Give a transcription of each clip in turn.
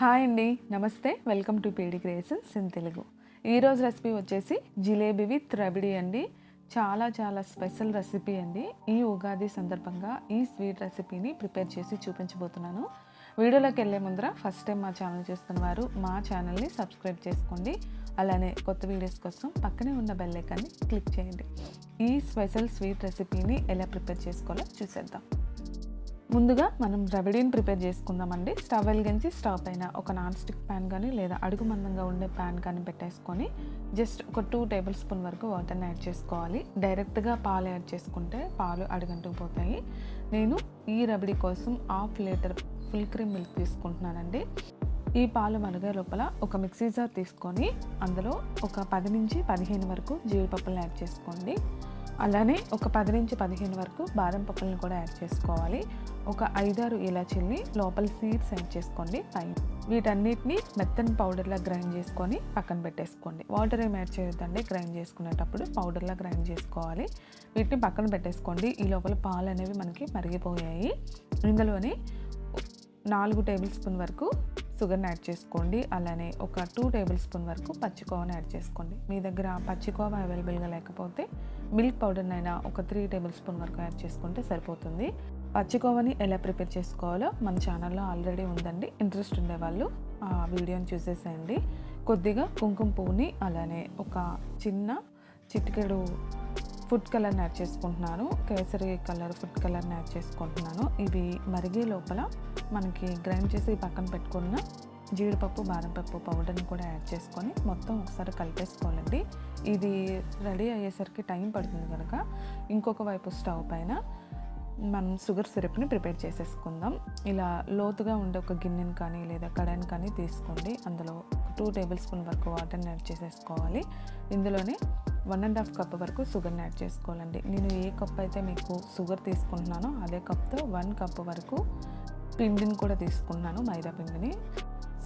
Hi అండి. నమస్తే. Welcome to PD creations in Telugu. ఈరోజు రెసిపీ వచ్చేసి జిలేబీ విత్ రబిడి అండి. చాలా చాలా స్పెషల్ రెసిపీ అండి. ఈ ఉగాది సందర్భంగా ఈ స్వీట్ రెసిపీని ప్రిపేర్ చేసి చూపించబోతున్నాను. వీడియోలోకి వెళ్ళే ముందర ఫస్ట్ టైం మా ఛానల్ చూస్తున్న వారు మా ఛానల్ని సబ్స్క్రైబ్ చేసుకోండి. అలానే కొత్త వీడియోస్ కోసం పక్కనే ఉన్న బెల్ ఐకాన్ని క్లిక్ చేయండి. ఈ స్పెషల్ స్వీట్ రెసిపీని ఎలా ప్రిపేర్ చేసుకోవాలో చూసేద్దాం. ముందుగా మనం రబడీని ప్రిపేర్ చేసుకుందామండి. స్టవ్ వెలిగించి స్టవ్ పైన ఒక నాన్ స్టిక్ ప్యాన్ కానీ లేదా అడుగు మందంగా ఉండే ప్యాన్ కానీ పెట్టేసుకొని జస్ట్ ఒక టూ టేబుల్ స్పూన్ వరకు వాటర్ని యాడ్ చేసుకోవాలి. డైరెక్ట్గా పాలు యాడ్ చేసుకుంటే పాలు అడుగంటుకు పోతాయి. నేను ఈ రబడీ కోసం half litre full cream milk తీసుకుంటున్నానండి. ఈ పాలు మరిగే లోపల ఒక మిక్సీ జార్ తీసుకొని అందులో ఒక పది నుంచి పదిహేను వరకు జీడిపప్పులను యాడ్ చేసుకోండి. అలానే ఒక పది నుంచి పదిహేను వరకు బాదం పప్పులను కూడా యాడ్ చేసుకోవాలి. ఒక ఐదారు ఇలాచీల్ని లోపల సీడ్స్ యాడ్ చేసుకోండి పైన. వీటన్నిటిని మెత్తని పౌడర్లా గ్రైండ్ చేసుకొని పక్కన పెట్టేసుకోండి. వాటర్ ఏం యాడ్ చేయొద్దండి గ్రైండ్ చేసుకునేటప్పుడు పౌడర్లా గ్రైండ్ చేసుకోవాలి. వీటిని పక్కన పెట్టేసుకోండి. ఈ లోపల పాలు అనేవి మనకి మరిగిపోయాయి. ఇందులోనే నాలుగు టేబుల్ స్పూన్ వరకు షుగర్ని యాడ్ చేసుకోండి. అలానే ఒక టూ టేబుల్ స్పూన్ వరకు పచ్చికోవాని యాడ్ చేసుకోండి. మీ దగ్గర పచ్చికోవ అవైలబుల్గా లేకపోతే మిల్క్ పౌడర్నైనా ఒక త్రీ టేబుల్ స్పూన్ వరకు యాడ్ చేసుకుంటే సరిపోతుంది. పచ్చికోవని ఎలా ప్రిపేర్ చేసుకోవాలో మన ఛానల్లో ఆల్రెడీ ఉందండి. ఇంట్రెస్ట్ ఉండేవాళ్ళు ఆ వీడియోని చూసేసేయండి. కొద్దిగా కుంకుమ పువ్వుని అలానే ఒక చిన్న చిటికెడు ఫుడ్ కలర్ని యాడ్ చేసుకుంటున్నాను. కేసరి కలర్ ఫుడ్ కలర్ని యాడ్ చేసుకుంటున్నాను. ఇవి మరిగే లోపల మనకి గ్రైండ్ చేసి పక్కన పెట్టుకున్న జీడిపప్పు బాదం పప్పు పౌడర్ని కూడా యాడ్ చేసుకొని మొత్తం ఒకసారి కలిపేసుకోవాలండి. ఇది రెడీ అయ్యేసరికి టైం పడుతుంది కనుక ఇంకొక వైపు స్టవ్ పైన మనం షుగర్ సిరప్ని ప్రిపేర్ చేసేసుకుందాం. ఇలా లోతుగా ఉండే ఒక గిన్నెని కానీ లేదా కడాయిని కానీ తీసుకోండి. అందులో టూ టేబుల్ స్పూన్ వరకు వాటర్ని యాడ్ చేసేసుకోవాలి. ఇందులోనే వన్ అండ్ హాఫ్ కప్ వరకు షుగర్ని యాడ్ చేసుకోవాలండి. నేను ఏ కప్ అయితే మీకు షుగర్ తీసుకుంటున్నానో అదే కప్తో వన్ కప్ వరకు పిండిని కూడా తీసుకున్నాను మైదా పిండిని.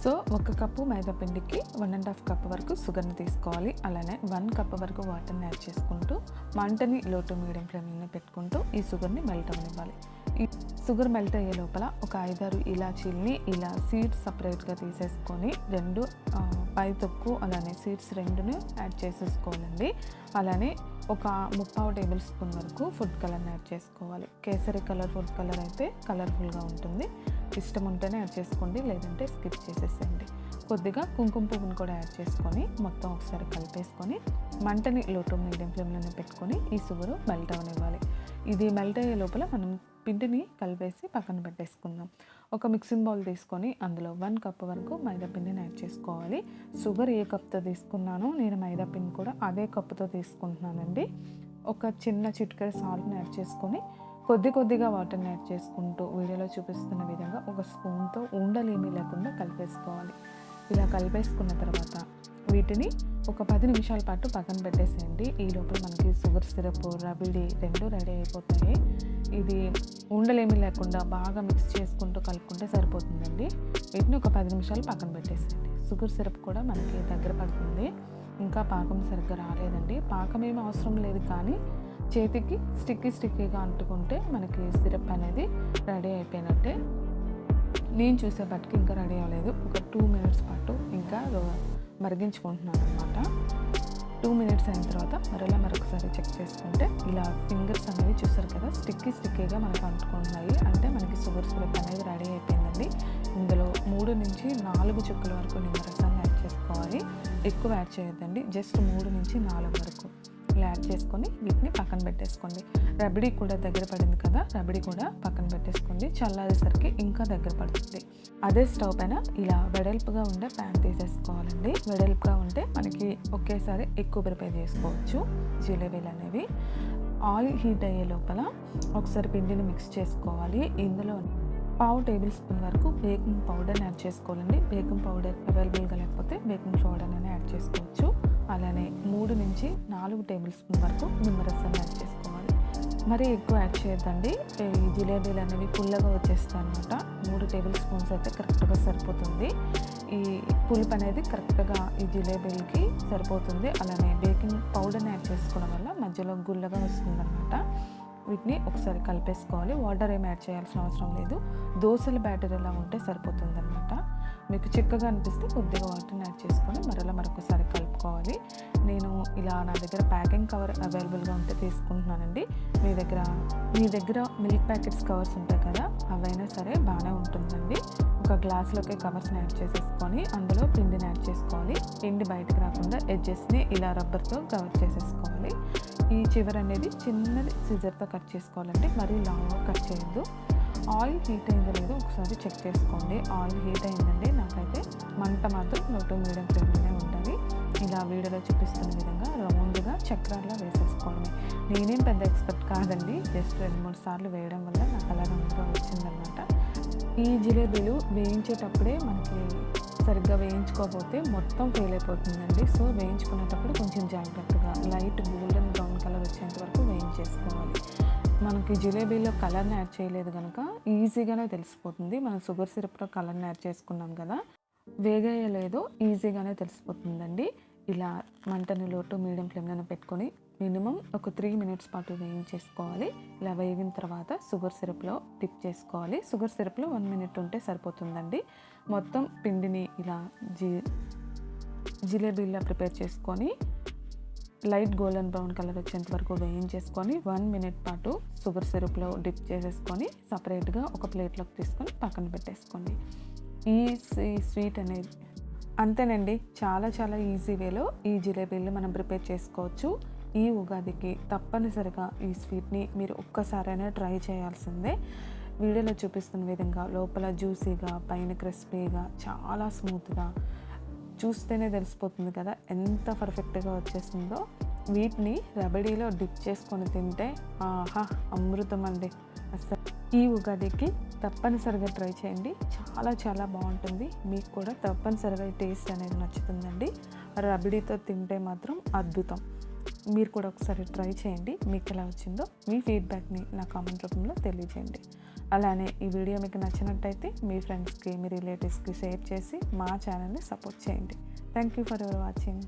సో ఒక కప్పు మైదా పిండికి వన్ అండ్ హాఫ్ కప్ వరకు షుగర్ని తీసుకోవాలి. అలానే వన్ కప్ వరకు వాటర్ని యాడ్ చేసుకుంటూ మంటని లో టు మీడియం ఫ్లేమ్ని పెట్టుకుంటూ ఈ షుగర్ని మెల్ట్ అవ్వనివ్వాలి ఈ షుగర్ మెల్ట్ అయ్యే లోపల ఒక ఐదారు ఇలాచీల్ని ఇలా సీడ్స్ సపరేట్గా తీసేసుకొని రెండు పై తొక్కు అలానే సీడ్స్ రెండును యాడ్ చేసేసుకోవాలండి. అలానే ఒక ముప్పావు టేబుల్ స్పూన్ వరకు ఫుడ్ కలర్ని యాడ్ చేసుకోవాలి. కేసరి కలర్ ఫుడ్ కలర్ అయితే కలర్ఫుల్గా ఉంటుంది. ఇష్టం ఉంటేనే యాడ్ చేసుకోండి లేదంటే స్కిప్ చేసేసేయండి. కొద్దిగా కుంకుమ పువ్వుని కూడా యాడ్ చేసుకొని మొత్తం ఒకసారి కలిపేసుకొని మంటని లోటు మీడియం ఫ్లేమ్లోనే పెట్టుకొని ఈ షుగరు మెల్ట్ అవనివ్వాలి. ఇది మెల్ట్ అయ్యే లోపల మనం పిండిని కలిపేసి పక్కన పెట్టేసుకుందాం. ఒక మిక్సింగ్ బౌల్ తీసుకొని అందులో వన్ కప్ వరకు మైదా పిండిని యాడ్ చేసుకోవాలి. షుగర్ ఏ కప్తో తీసుకున్నానో నేను మైదా పిండి కూడా అదే కప్పుతో తీసుకుంటున్నానండి. ఒక చిన్న చిటికెడ సాల్ట్ని యాడ్ చేసుకొని కొద్ది కొద్దిగా వాటర్ని యాడ్ చేసుకుంటూ వీడియోలో చూపిస్తున్న విధంగా ఒక స్పూన్తో ఉండలేమీ లేకుండా కలిపేసుకోవాలి. ఇలా కలిపేసుకున్న తర్వాత వీటిని ఒక పది నిమిషాల పాటు పక్కన పెట్టేసేయండి. ఈ లోపల మనకి షుగర్ సిరప్ రబిడి రెండు రెడీ అయిపోతాయి. ఇది ఉండలేమి లేకుండా బాగా మిక్స్ చేసుకుంటూ కలుపుకుంటే సరిపోతుందండి. వీటిని ఒక పది నిమిషాలు పక్కన పెట్టేసేయండి. షుగర్ సిరప్ కూడా మనకి దగ్గర పడుతుంది. ఇంకా పాకం సరిగ్గా రాలేదండి. పాకం ఏమీ అవసరం లేదు కానీ చేతికి స్టిక్కీ స్టిక్కీగా అంటుకుంటే మనకి సిరప్ అనేది రెడీ అయిపోయినట్టే. నేను చూసేపటికి ఇంకా రెడీ అవ్వలేదు. ఒక టూ మినిట్స్ పాటు ఇంకా మరిగించుకుంటున్నాను అనమాట టూ మినిట్స్ అయిన తర్వాత మరలా మరొకసారి చెక్ చేసుకుంటే ఇలా ఫింగర్స్ అనేవి చూసారు కదా స్టిక్కీ స్టిక్కీగా మనకు అంటుకుంటున్నాయి. అంటే మనకి షుగర్ సిరప్ అనేది రెడీ అయిపోయిందండి. ఇందులో మూడు నుంచి నాలుగు చుక్కల వరకు నిమ్మరసాన్ని యాడ్ చేసుకోవాలి. ఎక్కువ యాడ్ చేయొద్దండి జస్ట్ మూడు నుంచి నాలుగు వరకు. ఇలా యాడ్ చేసుకొని వీటిని పక్కన పెట్టేసుకోండి. రబడీ కూడా దగ్గర పడింది కదా రబడీ కూడా పక్కన పెట్టేసుకోండి. చల్లారేసరికి ఇంకా దగ్గర పడుతుంది. అదే స్టవ్ పైన ఇలా వెడల్పుగా ఉండే ప్యాన్ తీసేసుకోవాలండి. వెడల్పుగా ఉంటే మనకి ఒకేసారి ఎక్కువ ప్రిపేర్ చేసుకోవచ్చు. జిలేబీలు అనేవి. ఆయిల్ హీట్ అయ్యే లోపల ఒకసారి పిండిని మిక్స్ చేసుకోవాలి. ఇందులో పావు టేబుల్ స్పూన్ వరకు బేకింగ్ పౌడర్ని యాడ్ చేసుకోవాలండి. బేకింగ్ పౌడర్ అవైలబుల్గా లేకపోతే బేకింగ్ సోడాని యాడ్ చేసుకోవచ్చు. అలానే మూడు నుంచి నాలుగు టేబుల్ స్పూన్ వరకు నిమ్మరసం యాడ్ చేసుకోవాలి. మరి ఎక్కువ యాడ్ చేయొద్దండి. ఈ జిలేబీలు అనేవి పుల్లగా వచ్చేస్తాయి అనమాట మూడు టేబుల్ స్పూన్స్ అయితే కరెక్ట్గా సరిపోతుంది. ఈ పులుపు అనేది కరెక్ట్గా ఈ జిలేబీలకి సరిపోతుంది. అలానే బేకింగ్ పౌడర్ని యాడ్ చేసుకోవడం వల్ల మధ్యలో గుల్లగా వస్తుందన్నమాట. వీటిని ఒకసారి కలిపేసుకోవాలి. వాటర్ ఏమి యాడ్ చేయాల్సిన అవసరం లేదు. దోశల బ్యాటర్ ఎలా ఉంటే సరిపోతుంది అనమాట మీకు చిక్కగా అనిపిస్తే కొద్దిగా వాటర్ని యాడ్ చేసుకొని మరలా మరొకసారి కలుపుకోవాలి. నేను ఇలా నా దగ్గర ప్యాకింగ్ కవర్ అవైలబుల్గా ఉంటే తీసుకుంటున్నానండి. మీ దగ్గర మీ దగ్గర మిల్క్ ప్యాకెట్స్ కవర్స్ ఉంటాయి కదా అవైనా సరే బాగానే ఉంటుందండి. ఒక గ్లాస్లోకి కవర్స్ని యాడ్ చేసేసుకొని అందులో పిండిని యాడ్ చేసుకోవాలి. పిండి బయటకు రాకుండా ఎడ్జెస్ని ఇలా రబ్బర్తో కవర్ చేసేసుకోవాలి. ఈ చివర అనేది చిన్నది సిజర్తో కట్ చేసుకోవాలండి. మరీ లాంగ్గా కట్ చేయొద్దు. ఆయిల్ హీట్ అయిందో లేదో ఒకసారి చెక్ చేసుకోండి. ఆయిల్ హీట్ అయిందండి. నాకైతే మంట మాత్రం లో టు మీడియం ఫ్లేమ్లోనే ఉంటుంది. ఇలా వీడియోలో చూపిస్తున్న విధంగా రౌండ్గా చక్రాల్లో వేసేసుకోండి. నేనేం పెద్ద ఎక్స్పర్ట్ కాదండి. జస్ట్ రెండు మూడు సార్లు వేయడం వల్ల నాకు అలా రౌండ్గా వచ్చిందనమాట ఈ జిలేబీలు వేయించేటప్పుడే మనకి సరిగ్గా వేయించుకోకపోతే మొత్తం ఫెయిల్ అయిపోతుందండి. సో వేయించుకునేటప్పుడు కొంచెం జాగ్రత్తగా లైట్ గోల్డెన్ బ్రౌన్ కలర్ వచ్చేంత వరకు వేయించేసుకోవాలి. మనకి జిలేబీలో కలర్ని యాడ్ చేయలేదు కనుక ఈజీగానే తెలిసిపోతుంది. మనం షుగర్ సిరప్లో కలర్ని యాడ్ చేసుకున్నాం కదా వేగేయలేదో ఈజీగానే తెలిసిపోతుందండి. ఇలా మంటని లోటు మీడియం ఫ్లేమ్లో పెట్టుకొని మినిమం ఒక త్రీ మినిట్స్ పాటు వేయించేసుకోవాలి. ఇలా వేగిన తర్వాత షుగర్ సిరప్లో డిప్ చేసుకోవాలి. షుగర్ సిరప్లో వన్ మినిట్ ఉంటే సరిపోతుందండి. మొత్తం పిండిని ఇలా జీ జిలేబీలా ప్రిపేర్ చేసుకొని లైట్ గోల్డెన్ బ్రౌన్ కలర్ వచ్చేంత వరకు వేయించేసుకొని వన్ మినిట్ పాటు షుగర్ సిరప్లో డిప్ చేసేసుకొని సపరేట్గా ఒక ప్లేట్లోకి తీసుకొని పక్కన పెట్టేసుకోండి. ఈ స్వీట్ అనేది అంతేనండి చాలా చాలా ఈజీ వేలో ఈ జిలేబీలు మనం ప్రిపేర్ చేసుకోవచ్చు. ఈ ఉగాదికి తప్పనిసరిగా ఈ స్వీట్ని మీరు ఒక్కసారైనా ట్రై చేయాల్సిందే. వీడియోలో చూపిస్తున్న విధంగా లోపల జ్యూసీగా పైన క్రిస్పీగా చాలా స్మూత్గా చూస్తేనే తెలిసిపోతుంది కదా ఎంత పర్ఫెక్ట్గా వచ్చేసిందో. వీటిని రబడీలో డిప్ చేసుకొని తింటే ఆహా అమృతం అండి. అసలు ఈ ఉగాదికి తప్పనిసరిగా ట్రై చేయండి. చాలా చాలా బాగుంటుంది. మీకు కూడా తప్పనిసరిగా ఈ టేస్ట్ అనేది నచ్చుతుందండి. రబడీతో తింటే మాత్రం అద్భుతం. మీరు కూడా ఒకసారి ట్రై చేయండి. మీకు ఎలా వచ్చిందో మీ ఫీడ్బ్యాక్ని నా కామెంట్ రూపంలో తెలియజేయండి. అలానే ఈ వీడియో మీకు నచ్చినట్టయితే మీ ఫ్రెండ్స్కి మీ రిలేటివ్స్కి షేర్ చేసి మా ఛానల్ని సపోర్ట్ చేయండి. Thank you for your watching.